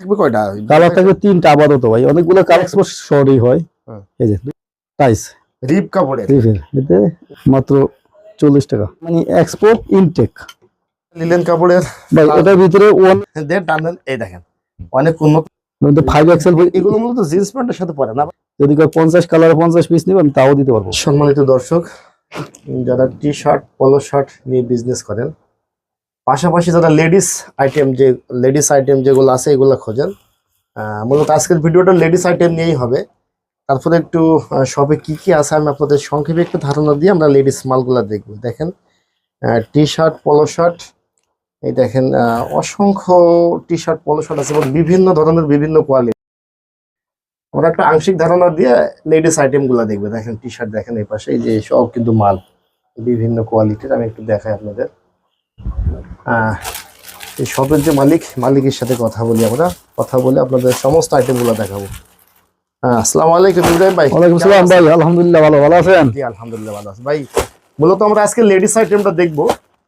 থাকবে কয়টা? কালার থাকবে তিনটা আপাতত ভাই। অনেকগুলো কালার শর্টই হয়। হ্যাঁ। এই যে টাইস। রিপ কাপড়ের? রিফের এতে মাত্র চল্লিশ টাকা। মানে এক্সপোর্ট ইনটেক লিলেন কাপড়ের? ভাই এটার ভিতরে ওয়ান দেড় টানেন এই দেখেন। অনেক উন্নত। ফাইভ এক্সেল এগুলো মূলত জিন্স প্যান্টের সাথে পরে না? যদি কেউ পঞ্চাশ কালার পঞ্চাশ পিস নেবেন তাও দিতে পারব। সম্মানিত দর্শক যারা টি শার্ট পলো শার্ট নিয়ে বিজনেস করেন পাশাপাশি যারা লেডিস আইটেম যে, লেডিস আইটেম যেগুলো আছে, এগুলো খোঁজেন। মূলত আজকের ভিডিওটা লেডিস আইটেম নিয়েই হবে। তারপরে একটু শপে কি কি আছে আমি আপনাদের সংক্ষেপে একটু ধারণা দিয়ে আমরা লেডিস মালগুলা দেখব। দেখেন টি শার্ট পলো শার্ট এই দেখেন অসংখ্য টি শার্ট পলো শার্ট আছে এবং বিভিন্ন ধরনের বিভিন্ন কোয়ালিটি আমরা একটা আংশিক ধারণা দিয়ে লেডিস আইটেমগুলা দেখবে। দেখেন টি শার্ট দেখেন এই পাশে, এই যে সব কিন্তু মাল, বিভিন্ন কোয়ালিটির আমি একটু দেখাই আপনাদের। এই শপের যে মালিক মালিকের সাথে কথা বলি আমরা কথা বলে আপনাদের সমস্ত আইটেমগুলো দেখাবো। হ্যাঁ আসসালামু আলাইকুম ইব্রাহিম ভাই। ওয়ালাইকুম কেমন সালাম ভাই আলহামদুলিল্লাহ ভালো ভালো আছেন? জি আলহামদুলিল্লাহ ভালো আছি। ভাই মূলত আমরা আজকে লেডিস আইটেমটা দেখব।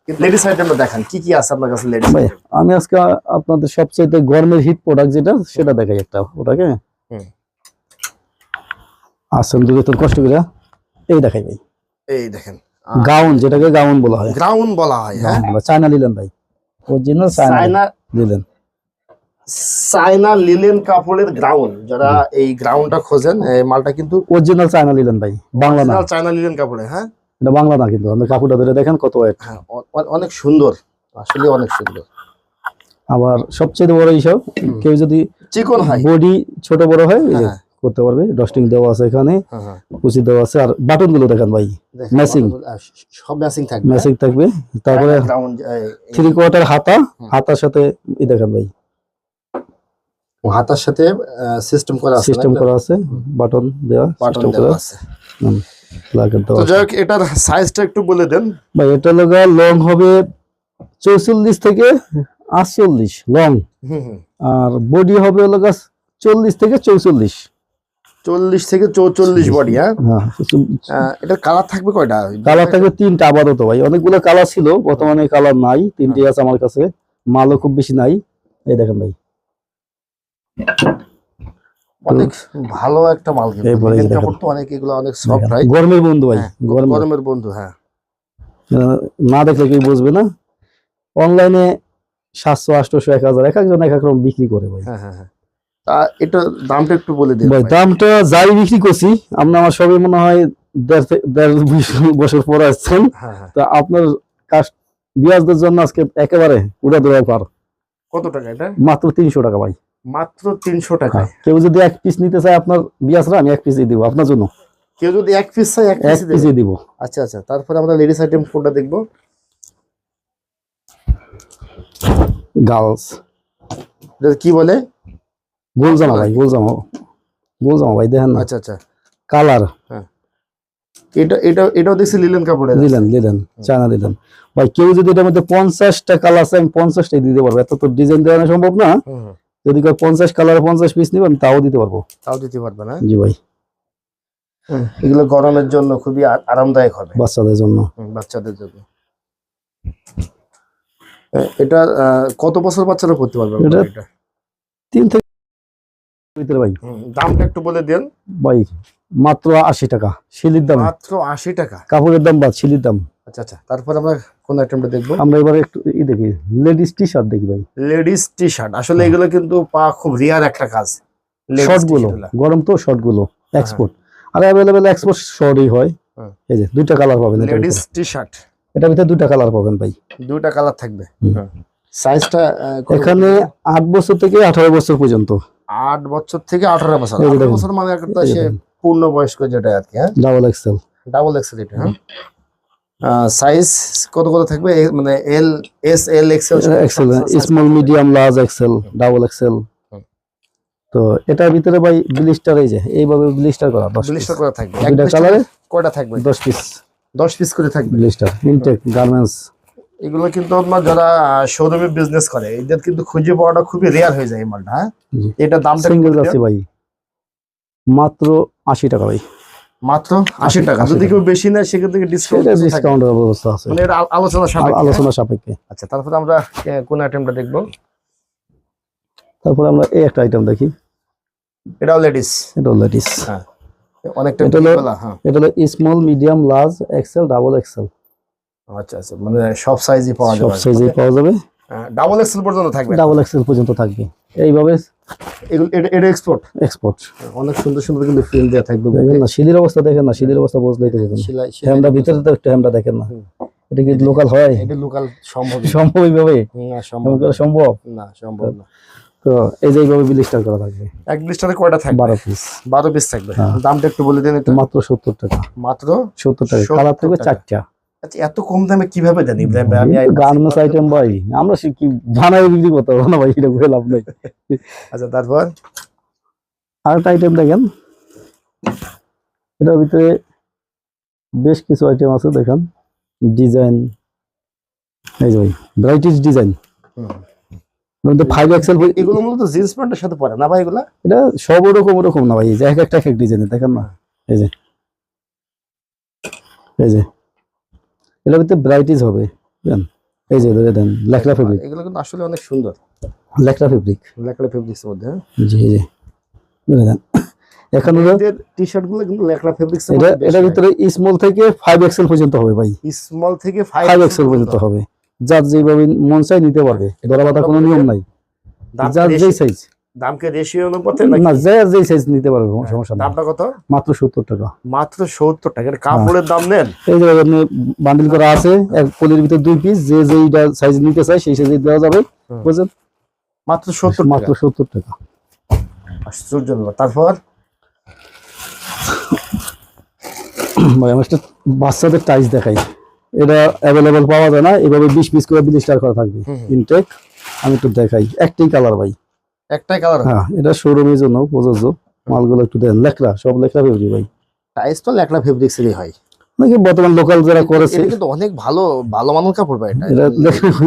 লেডিস আইটেমটা দেখান কি কি আছে আপনার কাছে লেডিস ভাই আমি আজকে আপনাদের সবচেয়ে গরমের হিট প্রোডাক্ট যেটা সেটা দেখাই একটা ওটাকে হুম। আসেন দুটো তোর কষ্ট করে। এই দেখাই ভাই। এই দেখেন। গাউন যেটাকে গাউন বলা হয়। গ্রাউন্ড বলা হয় হ্যাঁ? গাউন। চায়না নিলেন ভাই। Original China China linen China linen কাপড়ের গ্রাউন্ড যারা এই গ্রাউন্ডটা খোঁজেন এই মালটা কিন্তু অরিজিনাল চায়না নিলেন ভাই। বাংলা না। চায়না লিলেন কাপড়ে হ্যাঁ? এটা বাংলা না কিন্তু। আপনি কাপড়টা ধরে দেখেন কত ওয়েট হ্যাঁ অনেক সুন্দর। আসলে অনেক সুন্দর। আবার সবচেয়ে বড় হিসাব কেউ যদি চিকন হয়। বডি ছোট বড় হয় এই হ্যাঁ। করতে পারবে। ডস্টিং দেওয়া আছে এখানে হ্যাঁ, হ্যাঁ। কুচি দেওয়া আছে। আর বাটনগুলো দেখেন ভাই। আহ, সব ম্যাচিং থাকবে ম্যাচিং থাকবে। তারপরে থ্রি কোয়ার্টার হাতা হাতার সাথে ই দেখেন ভাই। হাতার সাথে সিস্টেম করা আছে সিস্টেম করা আছে বাটন দেওয়া বাটন দেওয়া আছে। তো। যাই হোক এটার সাইজটা একটু বলে দেন। ভাই এটা লগা লং হবে চৌচল্লিশ থেকে আটচল্লিশ লং আর বডি হবে লগা চল্লিশ থেকে চৌচল্লিশ। চল্লিশ থেকে চৌচল্লিশ বডি হ্যাঁ? হ্যাঁ এটার কালার থাকবে কয়টা? কালার থাকবে তিনটা আপাতত ভাই। অনেকগুলো কালার ছিল বর্তমানে কালার নাই তিনটি আছে আমার কাছে। মালও খুব বেশি নাই। এই দেখেন ভাই। অনেক ভালো একটা মাল কিন্তু। অনেক এগুলো অনেক সফট হয় গরমের বন্ধু ভাই হ্যাঁ, গরম গরমের বন্ধু হ্যাঁ। না দেখলে কেউ বুঝবে না। অনলাইনে সাতশো আটশোশো এক হাজার এক একজন এক এক রকম বিক্রি করে ভাই। হ্যাঁ হ্যাঁ হ্যাঁ। এটা দামটা একটু বলে দিন। দামটা যাই বিক্রি করছি আমরা আমার সবই মনে হয় দেড় বছর পরে আসছেন। হ্যাঁ হ্যাঁ। তা আপনার কাজ বিয়াজদের জন্য আজকে একেবারে উড়া দেওয়া পার কত টাকা এটা? মাত্র তিনশো টাকা ভাই। মাত্র তিনশো টাকায় কেউ যদি এক পিস নিতে চায় আপনার আমি এক পিসই দিব আপনার জন্য। কেউ যদি এক পিস এক পিসই দিব। আচ্ছা আচ্ছা তারপরে আমরা লেডিস আইটেম কোনটা দেখব? গার্লস। এটা কি বলে? গোল জামা ভাই গোল জামা গোল জামা ভাই দেখেন আচ্ছা আচ্ছা। কালার। এটা এটা এটাও দেখছি লিলেন কাপড়ের আছে। দিলেন দিলেন চায়না দিলেন ভাই কেউ যদি এটার মধ্যে পঞ্চাশটা কালার আছে আমি পঞ্চাশটাই দিতে পারব। এত তো ডিজাইন দেওয়ানো সম্ভব না। হুম, হুম। যদি কেউ পঞ্চাশ কালার পঞ্চাশ পিস নিবেন তাও দিতে পারব। তাও দিতে পারবে না? জি ভাই। এগুলো গরমের জন্য খুবই আরামদায়ক হবে। বাচ্চাদের জন্য। বাচ্চাদের জন্য। এটা কত বছর বাচ্চারা করতে পারবে এটা- এটা? তিন থেকে ভিতরে ভাই? দামটা একটু বলে দেন। ভাই মাত্র আশি টাকা শিলির দাম। মাত্র আশি টাকা? কাপড়ের দাম বাদ শিলির দাম। আচ্ছা আচ্ছা তারপর আমরা কোন আইটেমটা দেখব? আমরা এবারে একটু ই দেখি লেডিস টি শার্ট দেখি ভাই। লেডিস টি শার্ট আসলে এগুলো কিন্তু পা খুব রিয়ার একটা কাজ। শর্টগুলো গরম তো শর্টগুলো এক্সপোর্ট আর অ্যাভেলেবেল এক্সপোর্ট শর্টই হয়। হ্যাঁ। এই যে দুইটা কালার পাবেন লেডিস টি শার্ট এটার ভিতরে দুইটা কালার পাবেন ভাই। দুইটা কালার থাকবে। সাইজটা এখানে আট বছর থেকে আঠারো বছর পর্যন্ত। আট বছর থেকে আঠারো বছর। আঠারো বছর মানে একটা সে পূর্ণ বয়স্ক যেটা আর কি হ্যাঁ? ডাবল এক্সেল ডাবল এক্সেল এটা হ্যাঁ? সাইজ কত কত থাকবে? মানে L S L XL XL small medium large XL double XL তো এটার ভিতরে ভাই ব্লিস্টার এই যে এইভাবে ব্লিস্টার করা দশ ব্লিস্টার করা থাকবে। একটা কালারে কয়টা থাকবে? দশ পিস দশ পিস করে থাকবে। ব্লিস্টার ইনটেক গার্মেন্টস এগুলো কিন্তু আপনার যারা শোরুমে বিজনেস করে এদের কিন্তু খুঁজে পাওয়াটা খুবই রেয়ার হয়ে যায় এই মালটা হ্যাঁ? এটা দামটা সিঙ্গেল আছে ভাই। মাত্র আশি টাকা ভাই। মাত্র আশি টাকা। যদি কেউ বেশি নেয় থেকে। ডিসকাউন্ট ডিসকাউন্টের ব্যবস্থা আছে। মানে এটা আলোচনা সাপেক্ষে? আলোচনা সাপেক্ষে। আচ্ছা তারপরে আমরা কোন আইটেমটা দেখব? তারপরে আমরা এই একটা আইটেম দেখি। এটা লেডিস এটা লেডিস হ্যাঁ। অনেকটা হ্যাঁ। এটা হলো small medium large XL double XL আচ্ছা আচ্ছা মানে সব সাইজই পাওয়া সব যাবে পাওয়া যাবে? ডাবল এক্সেল পর্যন্ত থাকবে। ডাবল এক্সেল পর্যন্ত থাকবে। এইভাবে এগুলো এটা এটা এক্সপোর্ট এক্সপোর্ট অনেক সুন্দর সুন্দর কিন্তু ফিল দেওয়া থাকবে দেখেন না সিলির অবস্থা দেখেন না সিলির অবস্থা বুঝলেই তো বুঝেন হ্যামটা ভিতরে তো একটু হ্যামটা দেখেন না। এটা কি লোকাল হয়? এটা লোকাল সম্ভব সম্ভব এইভাবে না। সম্ভব সম্ভব? না সম্ভব না। তো এই যে এইভাবে বিলিস্টার করা থাকবে। এক কয়টা থাকবে? বারো পিস বারো পিস থাকবে। হ্যাঁ। দামটা একটু বলে দেন এটা। মাত্র সত্তর টাকা। মাত্র সত্তর টাকা। কালার থাকবে চারটা। আচ্ছা এত কম দামে কীভাবে দেন? ইব্রাহিম ভাই আমি গার্মেন্টস আইটেম ভাই আমরা কি বানাই বিক্রি করতে পারব না ভাই এটা করে লাভ নেই। আচ্ছা তারপর? আর একটা আইটেম দেখেন। এটার ভিতরে বেশ কিছু আইটেম আছে দেখেন। ডিজাইন এই যে ভাই ভ্যারাইটিস ডিজাইন হুম। ফাইভ এক্সেল এগুলো মূলত জিন্স প্যান্টের সাথে পরে না ভাই এগুলা? এটা সব ওরকম ওরকম না ভাই এই যে এক একটা এক এক ডিজাইনের দেখেন না? এই যে এই যে। এটার ভিতরে ভ্যারাইটিস হবে বুঝলেন? এই যে ধরে দেন লেখলা ফেব্রিক এগুলো কিন্তু আসলে অনেক সুন্দর। লেখলা ফেব্রিক লেকড়া ফেব্রিক্স এর মধ্যে হ্যাঁ? জি জি। ধরে দেন। এখন হলো টি শার্টগুলো কিন্তু লেকড়া ফেব্রিক্স এটা এটার ভিতরে স্মল থেকে ফাইভ এক্সেল পর্যন্ত হবে ভাই। স্মল থেকে ফাইভ 5 এক্সেল পর্যন্ত হবে। যার যেভাবে মন চাই নিতে পারবে। ধরা বাঁধা কোনো নিয়ম নাই। যার যেই সাইজ দামকে রেশিও অনুপাতে না যার যেই সাইজ নিতে পারবে কোনো সমস্যা দামটা কত? মাত্র সত্তর টাকা। মাত্র সত্তর টাকা এটা কাপড়ের দাম নেন? এই যে আপনি বান্ডিল করা আছে এক পলির ভিতরে দুই পিস যে যেইটা সাইজ নিতে চাই সেই সাইজে দেওয়া যাবে। বুঝছেন? মাত্র সত্তর মাত্র মাত্র সত্তর টাকা। আশ্চর্য তারপর? ভাই আমার একটা বাচ্চাদের টাইস দেখাই। এটা অ্যাভেলেবেল পাওয়া যায় না এভাবে বিশ পিস করে বিশ টাকা করা থাকবে। ইনটেক আমি একটু দেখাই। একটাই কালার ভাই। একটাই কালার হ্যাঁ এটা শোরুমের জন্য প্রযোজ্য। মালগুলো একটু দেন। লেখরা সব লেখরা ফেব্রি ভাই। টাইস তো এরই হয়। নাকি বর্তমান লোকাল যারা করেছে কিন্তু অনেক ভালো ভালো মানের কাপড় ভাই। এটা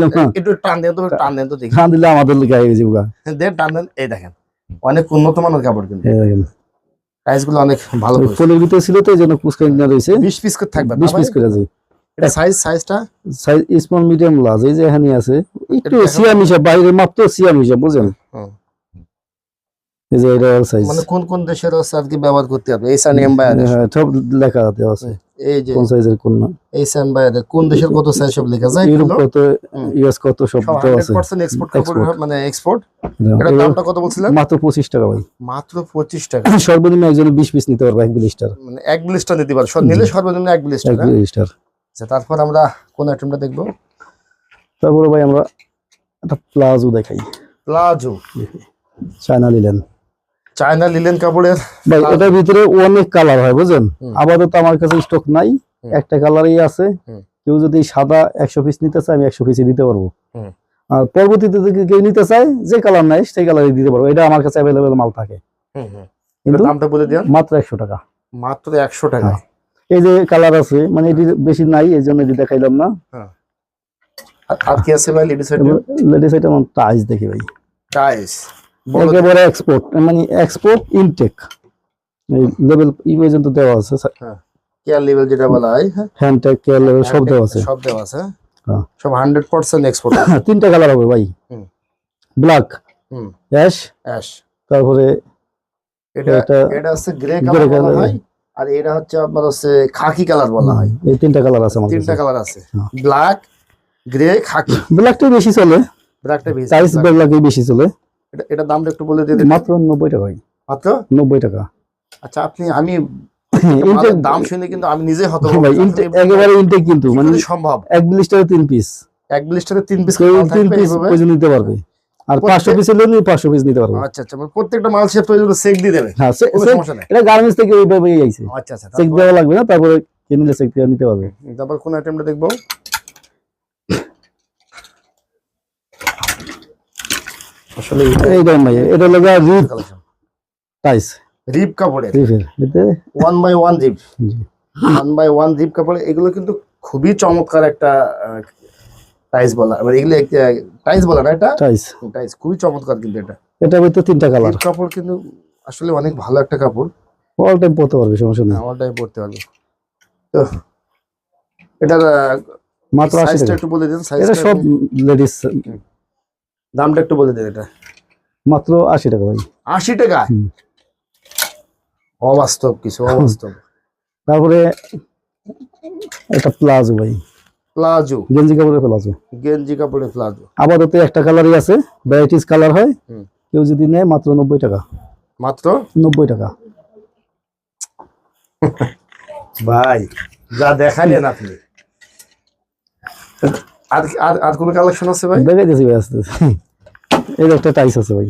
লেখরা একটু টান দেন তো টান দেন তো দেখি। খান দিলে আমাদের গায়ে গেছে বুকা দেন টান দেন। এই দেখেন অনেক উন্নত মানের কাপড় কিন্তু। টাইসগুলো অনেক ভালো ভিতরে ছিল তো এই জন্য না রয়েছে। বিশ পিস করে থাকবে বিশ পিস করে যাই এটা সাইজ সাইজটা সাইজ স্মল মিডিয়াম লার্জ এই যে এখানে আছে। একটু এটা সিয়াম হিসাব বাইরে মাত্র সিয়াম হিসাব বুঝেন। এই যে এটা সাইজ মানে কোন কোন দেশের কি ব্যবহার করতে হবে? এই সান এম্বায়ার হ্যাঁ সব লেখা দেওয়া আছে এই যে কোন সাইজের কোন না। এই সান কোন দেশের কত সাইজ সব লেখা যায় ইউরোপ কত ইউএস কত সব দেওয়া আছে। 100% এক্সপোর্ট মানে এক্সপোর্ট হ্যাঁ, এগুলো দামটা কত বলছিলেন? মাত্র পঁচিশ টাকা ভাই। মাত্র পঁচিশ টাকা। সর্বনিম্ন একজনে বিশ পিস নিতে পারবে এক বিলিস্টার মানে এক ব্লিস্টার নিতে পারে সব- নিলে সর্বনিম্ন এক ব্লিস্টার এক বিলিস্টার আচ্ছা তারপর আমরা কোন আইটেমটা দেখব? তারপরে ভাই আমরা একটা প্লাজো দেখাই। Palazzo China linen. China linen কাপড়ের ভাই। এটার ভিতরে অনেক কালার হয় বুঝছেন হুম। আপাতত আমার কাছে স্টক নাই একটা কালারই আছে। কেউ যদি সাদা একশো পিস নিতে চায় আমি একশো পিসই দিতে পারব। আর পরবর্তীতে যদি কেউ নিতে চায় যে কালার নাই সেই কালারই দিতে পারব। এটা আমার কাছে অ্যাভেলেবেল মাল থাকে। কিন্তু দামটা বলে দিন। মাত্র একশো টাকা। মাত্র একশো টাকা। হ্যাঁ। এই যে কালার আছে মানে এটি বেশি নাই এই জন্য এটি দেখাইলাম না। আর- আর কি আছে ভাই ladies item ladies item tights দেখি ভাই। টাইস একেবারে এক্সপোর্ট মানে এক্সপোর্ট ইনটেক এই লেভেল ই পর্যন্ত দেওয়া আছে কেয়ার লেভেল যেটা বলা হয় হ্যাঁ। হ্যান্ডটেক কেয়ার লেভেল সব দেওয়া আছে। সব দেওয়া আছে হ্যাঁ। সব হান্ড্রেড পার্সেন্ট এক্সপোর্ট তিনটা কালার হবে ভাই। হুম। ব্ল্যাক হুম। অ্যাশ অ্যাশ তারপরে এটা এটা- এটা হচ্ছে গ্রে কালার বলা হয় আর এটা হচ্ছে আপনার হচ্ছে খাকি কালার বলা হয়। এই তিনটা কালার আছে আমার তিনটা কালার আছে। হ্যাঁ। ব্ল্যাক গ্রে খাকি ব্ল্যাকটাই বেশি চলে। ব্ল্যাকটা বেশি টাইস ব্ল্যাকই বেশি চলে। এটা এটা দামটা একটু বলে দিয়ে মাত্র নব্বই টাকা ভাই মাত্র? নব্বই টাকা। আচ্ছা আপনি আমি দাম শুনে কিন্তু আমি নিজে হত ভাই একেবারে ইনটেক কিন্তু মানে সম্ভব? এক ব্লিস্টারে তিন পিস এক ব্লিস্টারে তিন পিস তিন পিস নিতে পারবে। আর প্রত্যেক- পাঁচশো পিস হলে পাঁচশো পিস নিতে পারবে। আচ্ছা আচ্ছা মানে প্রত্যেকটা মাল সে প্রয়োজন চেক দিয়ে দেবে। হ্যাঁ এটা গার্মেন্টস থেকে ওইভাবে আইছে। আচ্ছা আচ্ছা চেক তারপর- দেওয়া লাগবে না তারপরে কিনলে চেক দিয়ে নিতে পারবে। তারপর কোন আইটেমটা দেখব? আসলে এই দাম ভাই এটা লাগা রিপ টাইস। রিপ কাপড়ের। রিপের এতে ওয়ান বাই ওয়ান জি। ওয়ান বাই ওয়ান জিপ কাপড় এগুলো কিন্তু খুবই চমৎকার একটা টাইস বলা মানে এগুলো টাইস বলা না এটা? টাইস। টাইস খুবই চমৎকার কিন্তু এটা। এটা তিনটা কালার। কাপড় কিন্তু আসলে অনেক ভালো একটা কাপড়। অল টাইম পরতে পারবে সমস্যা নেই। টাইম পড়তে পারবে। তো এটার মাত্র আশি সাইজটা টাকা। একটু বলে দিন এটা সাইজটা সব লেডিস দামটা একটু বলে দিন এটা। মাত্র আশি টাকা ভাই। আশি টাকা। অবাস্তব কিছু অবাস্তব। তারপরে একটা প্লাজো ভাই। প্লাজো। গেঞ্জি কাপড়ের প্লাজো। গেঞ্জি কাপড়ের প্লাজো। আপাতত একটা কালারই আছে ভ্যারাইটিস কালার হয়। কেউ যদি নেয় মাত্র নব্বই টাকা। মাত্র? নব্বই টাকা। ভাই যা দেখালেন আপনি। আর আর আর কোনো কালেকশন আছে ভাই? আস্তে। এই একটা টাইস আছে ভাই।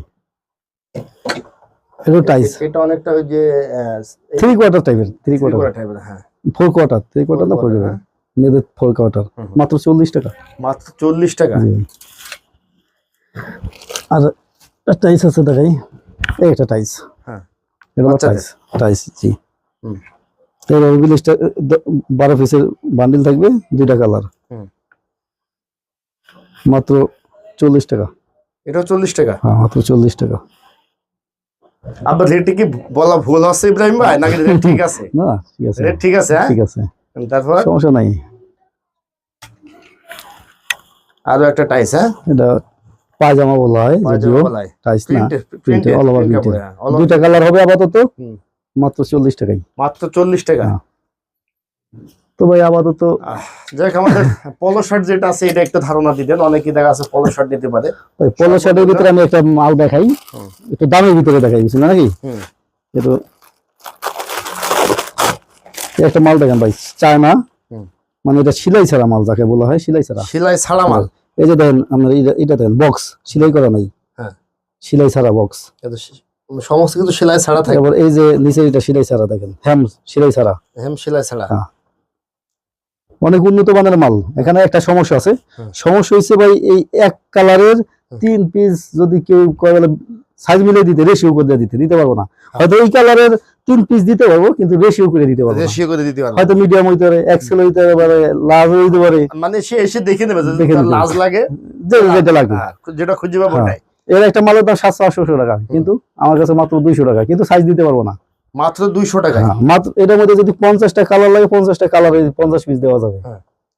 এটা টাইস এটা অনেকটা ওই যে থ্রি কোয়ার্টার টাইপের থ্রি কোয়ার্টার টাইপের হ্যাঁ। ফোর কোয়ার্টার থ্রি কোয়ার্টার না ফোর কোয়ার্টার মেয়েদের ফোর কোয়ার্টার মাত্র চল্লিশ টাকা। মাত্র চল্লিশ টাকা? আর টাইস আছে দেখাই। এই একটা টাইস হ্যাঁ। এটা টাইস টাইস জি। বারো পিসের বান্ডিল থাকবে দুইটা কালার। মাত্র চল্লিশ টাকা। এটাও চল্লিশ টাকা? হ্যাঁ মাত্র চল্লিশ টাকা। আবার রেটে কি বলা ভুল আছে ইব্রাহিম ভাই? নাকি রেট ঠিক আছে? না ঠিক আছে। রেট ঠিক আছে হ্যাঁ? ঠিক আছে। তারপর? সমস্যা নাই। আরও একটা টাইস হ্যাঁ? এটা পায়জামা বলা হয় যদিও টাইস না প্রিন্টে অল ওভার প্রিন্টে দুইটা কালার হবে আপাতত মাত্র চল্লিশ টাকাই। মাত্র চল্লিশ টাকা? হ্যাঁ। তো ভাই আপাতত যাই হোক, আমাদের পলো শার্ট যেটা আছে এটা একটা ধারণা দিতেন। অনেকেই দেখা আছে পলো শার্ট দিতে পারে। ওই পলো শার্টের ভিতরে আমি একটা মাল দেখাই। একটু দামের ভিতরে দেখাই বুঝছেন নাকি? হুম। একটু মাল দেখেন ভাই চায়না। মানে এটা সিলাই ছাড়া মাল যাকে বলা হয় সিলাই ছাড়া। সেলাই ছাড়া মাল। এই যে দেখেন আপনার এটা- দেখেন বক্স সিলাই করা নাই। হ্যাঁ। সিলাই ছাড়া বক্স কিন্তু সমস্ত কিছু সেলাই ছাড়া থাকে। এই যে নিচে এটা সিলাই ছাড়া দেখেন হ্যাম সিলাই ছাড়া। হেম সেলাই ছাড়া। হ্যাঁ। অনেক উন্নত মানের মাল। এখানে একটা সমস্যা আছে। সমস্যা হচ্ছে ভাই এই এক কালারের তিন পিস যদি কেউ সাইজ মিলে দিতে রেশিও করে দিতে দিতে পারব না। হয়তো এই কালারের তিন পিস দিতে পারব কিন্তু রেশিও করে দিতে পারব রেশিও করে দিতে পারবে হয়তো মিডিয়াম হইতে পারে এক্সেল হইতে পারে লার্জ হইতে পারে। মানে সে এসে দেখে নেবে দেখে। লাজ লাগে। যে যেটা লাগবে। হ্যাঁ, যেটা খুঁজে পাবো হ্যাঁ। এর একটা মালের দাম সাতশো আটশো টাকা কিন্তু আমার কাছে মাত্র দুইশো টাকা কিন্তু সাইজ দিতে পারব না। মাত্র দুইশো টাকা। হ্যাঁ, মাত্র এটার মধ্যে যদি পঞ্চাশটা কালার লাগে পঞ্চাশটা কালার পঞ্চাশ পিস দেওয়া যাবে।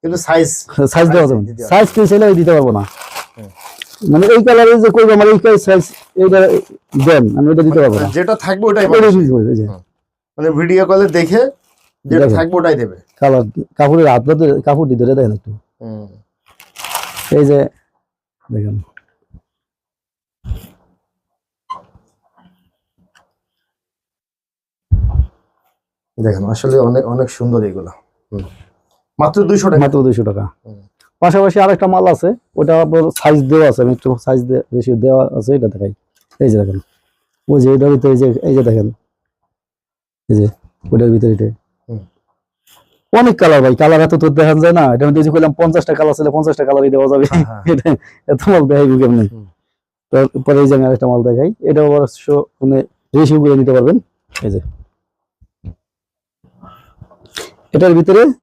কিন্তু সাইজ সাইজ দেওয়া যাবে। দিতে সাইজ কি চাইলে দিতে পারব না। মানে এই কালারে যে করব আমার এই সাইজ এইটা দেন আমি এটা দিতে পারব না। যেটা থাকবে ওটাই মানে ভিডিও কলে দেখে যেটা। থাকবে ওটাই দেবে। কালার কাপড়ের হাত কাপড় দিয়ে ধরে দেখেন একটু। হুম। এই যে দেখেন। দেখেন আসলে অনেক অনেক সুন্দর এগুলো। মাত্র দুইশো টাকা। মাত্র দুইশো টাকা। পাশাপাশি আরেকটা মাল আছে ওটা আপনার সাইজ দেওয়া আছে আমি একটু সাইজ বেশি দেওয়া আছে এটা দেখাই। এই যে দেখেন ওই যে এটার ভিতরে এই যে এই যে দেখেন এই যে ওটার ভিতরে এটা। অনেক কালার ভাই কালার এত তো দেখা যায় না। এটা মধ্যে যে কইলাম পঞ্চাশটা কালার ছিল পঞ্চাশটা কালারই দেওয়া যাবে। হ্যাঁ, হ্যাঁ। এটা এত মাল দেখাইবো কেমনি? হুম। তারপরে এই যে আমি আরেকটা মাল দেখাই এটা অবশ্য মানে রেশিও করে নিতে পারবেন। এই যে। এটার ভিতরে